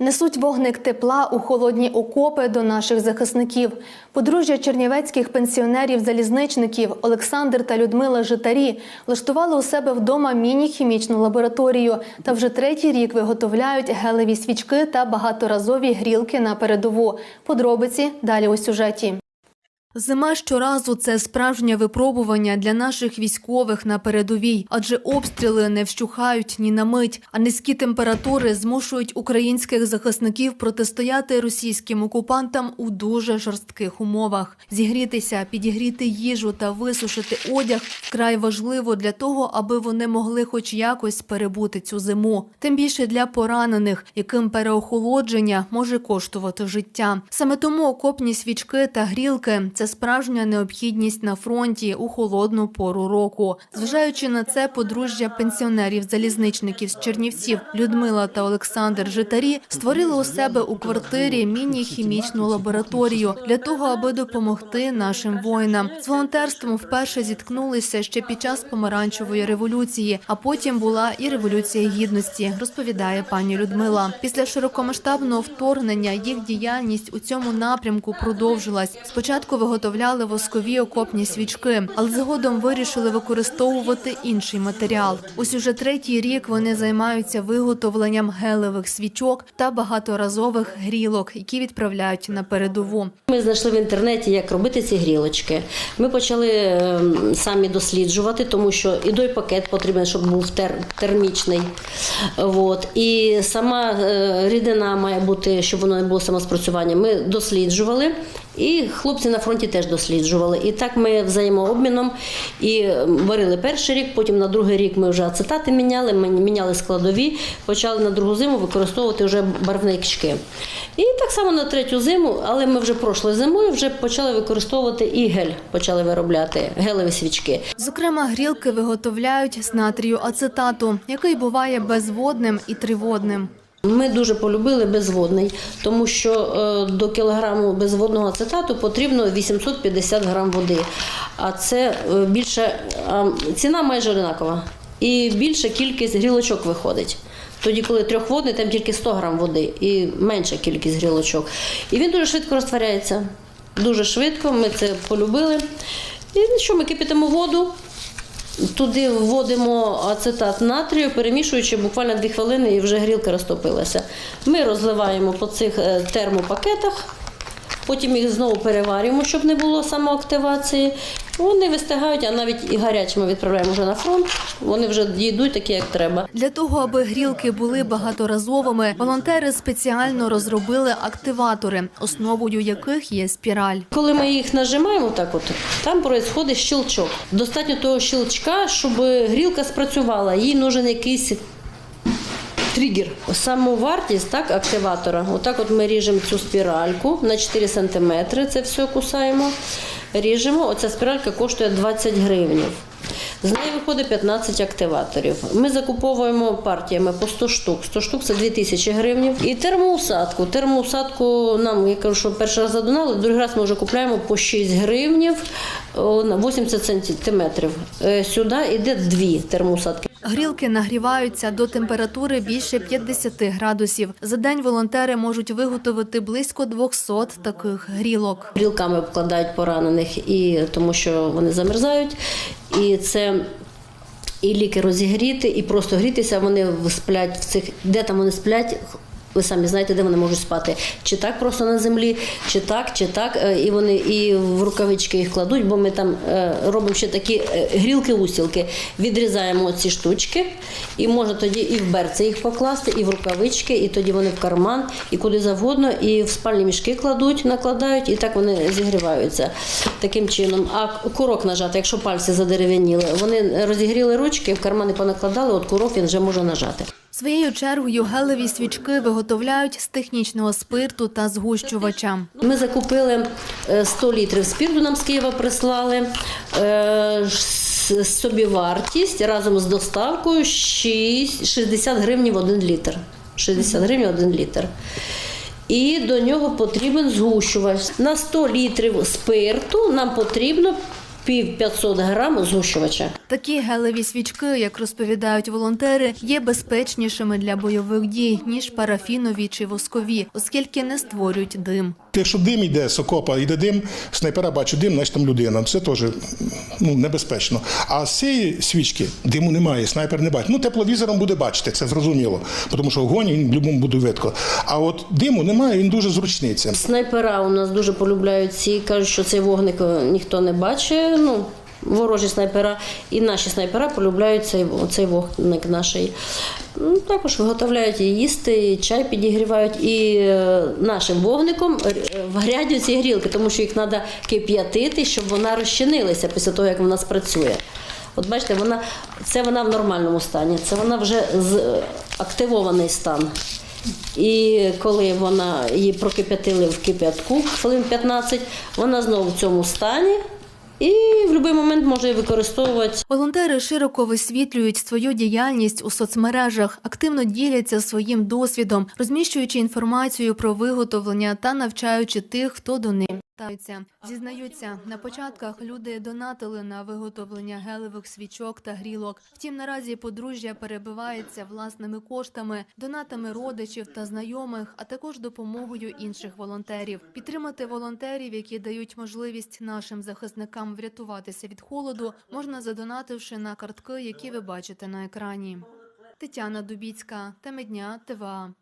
Несуть вогник тепла у холодні окопи до наших захисників. Подружжя чернівецьких пенсіонерів-залізничників Олександр та Людмила Житарі влаштували у себе вдома міні-хімічну лабораторію та вже третій рік виготовляють гелеві свічки та багаторазові грілки на передову. Подробиці далі у сюжеті. Зима щоразу це справжнє випробування для наших військових на передовій, адже обстріли не вщухають ні на мить, а низькі температури змушують українських захисників протистояти російським окупантам у дуже жорстких умовах. Зігрітися, підігріти їжу та висушити одяг вкрай важливо для того, аби вони могли хоч якось перебути цю зиму. Тим більше для поранених, яким переохолодження може коштувати життя. Саме тому окопні свічки та грілки це справжня необхідність на фронті у холодну пору року. Зважаючи на це, подружжя пенсіонерів-залізничників з Чернівців Людмила та Олександр Житарі створили у себе у квартирі міні-хімічну лабораторію для того, аби допомогти нашим воїнам. З волонтерством вперше зіткнулися ще під час помаранчевої революції, а потім була і революція гідності, розповідає пані Людмила. Після широкомасштабного вторгнення їх діяльність у цьому напрямку продовжилась. Спочатку виготовляли воскові окопні свічки, але згодом вирішили використовувати інший матеріал. Ось уже третій рік вони займаються виготовленням гелевих свічок та багаторазових грілок, які відправляють на передову. Ми знайшли в інтернеті, як робити ці грілочки. Ми почали ем, самі досліджувати, тому що і той пакет потрібен, щоб був термічний. От. І сама е, рідина має бути, щоб воно не було самоспрацювання. Ми досліджували. І хлопці на фронті теж досліджували. І так ми взаємообміном і варили перший рік, потім на другий рік ми вже ацетати міняли, міняли складові, почали на другу зиму використовувати вже барвнички. І так само на третю зиму, але ми вже прошлою зимою вже почали використовувати і гель, почали виробляти гелеві свічки. Зокрема, грілки виготовляють з натрію ацетату, який буває безводним і триводним. Ми дуже полюбили безводний, тому що е, до кілограму безводного ацетату потрібно 850 грам води. А це е, більше ціна майже одинакова. І більша кількість грілочок виходить. Тоді, коли трьохводний, там тільки 100 грам води і менша кількість грілочок. І він дуже швидко розтворяється. Дуже швидко, ми це полюбили. І що, ми кипятимо воду, Туди вводимо ацетат натрію, перемішуючи буквально 2 хвилини, і вже грілка розтопилася. Ми розливаємо по цих е, термопакетах, потім їх знову переварюємо, щоб не було самоактивації. Вони вистигають, а навіть і гарячими відправляємо вже на фронт. Вони вже йдуть такі, як треба. Для того, аби грілки були багаторазовими, волонтери спеціально розробили активатори, основою яких є спіраль. Коли ми їх нажимаємо, так от там відбувається щелчок. Достатньо того щелчка, щоб грілка спрацювала. Їй нужен якийсь тригер. Саму вартість так, активатора. Отак от ми ріжемо цю спіральку на 4 см. Це все кусаємо. Ріжемо. Оця спіралька коштує 20 гривень. З неї виходить 15 активаторів. Ми закуповуємо партіями по 100 штук. 100 штук це 2000 гривень. І термоусадку. Термоусадку нам, я кажу, що перший раз задонали, другий раз ми вже купуємо по 6 гривень на 80 сантиметрів. Е, Сюди йде дві термоусадки. Грілки нагріваються до температури більше 50 градусів. За день волонтери можуть виготовити близько 200 таких грілок. Грілками обкладають поранених, і тому що вони замерзають. І це і ліки розігріти, і просто грітися. Вони сплять в цих, де там вони сплять. Ви самі знаєте, де вони можуть спати. Чи так просто на землі, чи так, чи так. Е, І вони і в рукавички їх кладуть, бо ми там е, робимо ще такі е, грілки-устілки. Відрізаємо ці штучки, і можна тоді і в берці їх покласти, і в рукавички, і тоді вони в карман, і куди завгодно, і в спальні мішки кладуть, накладають, і так вони зігріваються таким чином. А курок нажати, якщо пальці задерев'яніли, вони розігріли ручки, в кармани понакладали, от курок він вже може нажати. Своєю чергою гелеві свічки виготовляють з технічного спирту та згущувача. Ми закупили е, 100 літрів спірту, нам з Києва прислали. Е, Собівартість разом з доставкою 6 60 гривень 1 літр. 60 гривень 1 літр. І до нього потрібен згущувач. На 100 літрів спирту нам потрібно пів 500 грам згущувача. Такі гелеві свічки, як розповідають волонтери, є безпечнішими для бойових дій ніж парафінові чи воскові, оскільки не створюють дим. Якщо дим йде з окопа, йде дим, снайпера бачу дим, значить там людина. Це теж ну, небезпечно. А з цієї свічки диму немає, снайпер не бачить. Ну, тепловізором буде бачити, це зрозуміло, тому що вогонь він в будь-якому буде видко. А от диму немає, він дуже зручний. Це. Снайпера у нас дуже полюбляють ці, кажуть, що цей вогник е, ніхто не бачить. Ну, ворожі снайпера і наші снайпера полюбляють цей, цей вогник наший. Ну, Також виготовляють і їсти, і чай підігрівають. І е, нашим вогником е, варять ці грілки, тому що їх треба кип'ятити, щоб вона розчинилася після того, як вона спрацює. От бачите, вона, це вона в нормальному стані, це вона вже з, е, активований стан. І коли вона її прокип'ятили в кип'ятку хвилин 15, вона знову в цьому стані і в будь-який момент може використовувати. Волонтери широко висвітлюють свою діяльність у соцмережах, активно діляться своїм досвідом, розміщуючи інформацію про виготовлення та навчаючи тих, хто до них ставиться. Зізнаються, на початках люди донатили на виготовлення гелевих свічок та грілок. Втім, наразі подружжя перебивається власними коштами, донатами родичів та знайомих, а також допомогою інших волонтерів. Підтримати волонтерів, які дають можливість нашим захисникам врятуватися від холоду, можна задонативши на картки, які ви бачите на екрані. Тетяна Дубіцька, теми дня, ТВА.